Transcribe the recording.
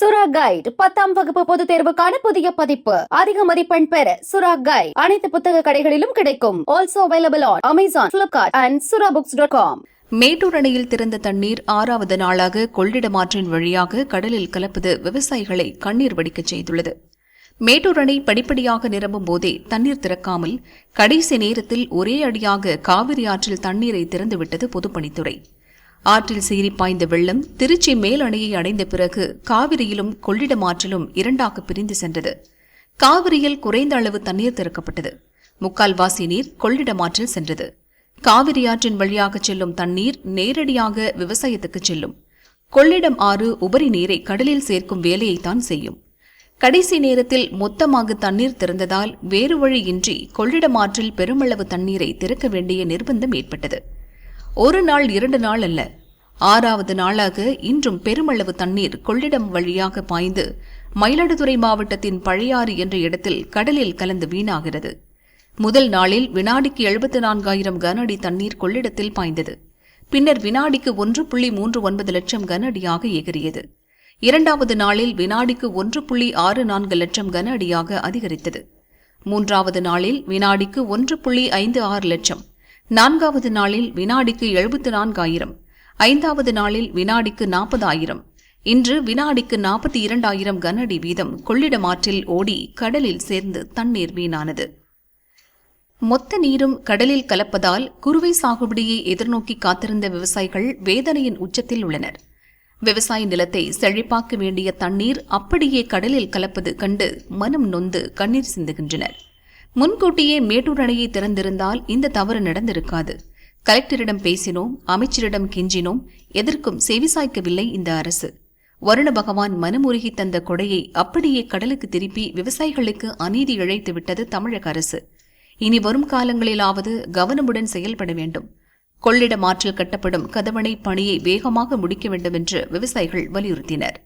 சுரா கைட் பத்தாம் வகுப்பு பொதுத் தேர்வுக்கான புதிய பதிப்பு. அதிக மதிப்பெண் பெற சுரா கைட் அனைத்து புத்தக கடைகளிலும் கிடைக்கும். Also available on Amazon Flipkart and Sura books dot com Mettur அணையில் திறந்த தண்ணீர் ஆறாவது நாளாக கொள்ளிடமாற்றின் வழியாக கடலில் கலப்பது விவசாயிகளை கண்ணீர் வடிக்கச் செய்துள்ளது. மேட்டூர் அணை படிப்படியாக நிரம்பும் போதே தண்ணீர் திறக்காமல் கடைசி நேரத்தில் ஒரே அடியாக காவிரி ஆற்றில் தண்ணீரை திறந்துவிட்டது பொதுப்பணித்துறை. ஆற்றில் சீறி பாய்ந்த வெள்ளம் திருச்சி மேல் அணையை அடைந்த பிறகு காவிரியிலும் கொள்ளிடம் ஆற்றிலும் இரண்டாக பிரிந்து சென்றது. காவிரியில் குறைந்த அளவு தண்ணீர் திறக்கப்பட்டது. முக்கால்வாசி நீர் கொள்ளிடம் ஆற்றில் சென்றது. காவிரி ஆற்றின் வழியாக செல்லும் தண்ணீர் நேரடியாக விவசாயத்துக்கு செல்லும். கொள்ளிடம் ஆறு உபரி நீரை கடலில் சேர்க்கும் வேலையைத்தான் செய்யும். கடைசி நேரத்தில் மொத்தமாக தண்ணீர் திறந்ததால் வேறு வழியின்றி கொள்ளிடம் ஆற்றில் பெருமளவு தண்ணீரை திறக்க வேண்டிய நிர்பந்தம் ஏற்பட்டது. ஒரு நாள் இரண்டு நாள் அல்ல. ஆறாவது நாளாக இன்றும் பெருமளவு தண்ணீர் கொள்ளிடம் வழியாக பாய்ந்து மயிலாடுதுறை மாவட்டத்தின் பழையாறு என்ற இடத்தில் கடலில் கலந்து வீணாகிறது. முதல் நாளில் வினாடிக்கு எழுபத்து நான்காயிரம் கன அடி தண்ணீர் கொள்ளிடத்தில் பாய்ந்தது. பின்னர் வினாடிக்கு ஒன்று புள்ளி மூன்று ஒன்பது லட்சம் கன அடியாக எகிரியது இரண்டாவது நாளில் வினாடிக்கு ஒன்று புள்ளி ஆறு நான்கு லட்சம் கன அடியாக அதிகரித்தது. மூன்றாவது நாளில் வினாடிக்கு ஒன்று புள்ளி ஐந்து ஆறு லட்சம் நான்காவது நாளில் வினாடிக்கு எழுபத்து நான்காயிரம் ஐந்தாவது நாளில் வினாடிக்கு நாற்பதாயிரம். இன்று வினாடிக்கு நாற்பத்தி இரண்டாயிரம் கனஅடி வீதம் கொள்ளிடம் ஆற்றில் ஓடி கடலில் சேர்ந்து தண்ணீர் வீணானது. மொத்த நீரும் கடலில் கலப்பதால் குறுவை சாகுபடியை எதிர்நோக்கி காத்திருந்த விவசாயிகள் வேதனையின் உச்சத்தில் உள்ளனர். விவசாய நிலத்தை செழிப்பாக்க வேண்டிய தண்ணீர் அப்படியே கடலில் கலப்பது கண்டு மனம் நொந்து கண்ணீர் சிந்துகின்றனர். முன்கூட்டியே மேட்டூர் அணையை திறந்திருந்தால் இந்த தவறு நடந்திருக்காது. கலெக்டரிடம் பேசினோம் அமைச்சரிடம் கெஞ்சினோம் எதற்கும் செவிசாய்க்கவில்லை இந்த அரசு. வருண பகவான் மனமுருகி தந்த கொடையை அப்படியே கடலுக்கு திருப்பி விவசாயிகளுக்கு அநீதி இழைத்து விட்டது தமிழக அரசு. இனி வரும் காலங்களிலாவது கவனமுடன் செயல்பட வேண்டும். கொள்ளிடம் ஆற்றில் கட்டப்படும் கதவணை பணியை வேகமாக முடிக்க வேண்டும் என்று விவசாயிகள் வலியுறுத்தினர்.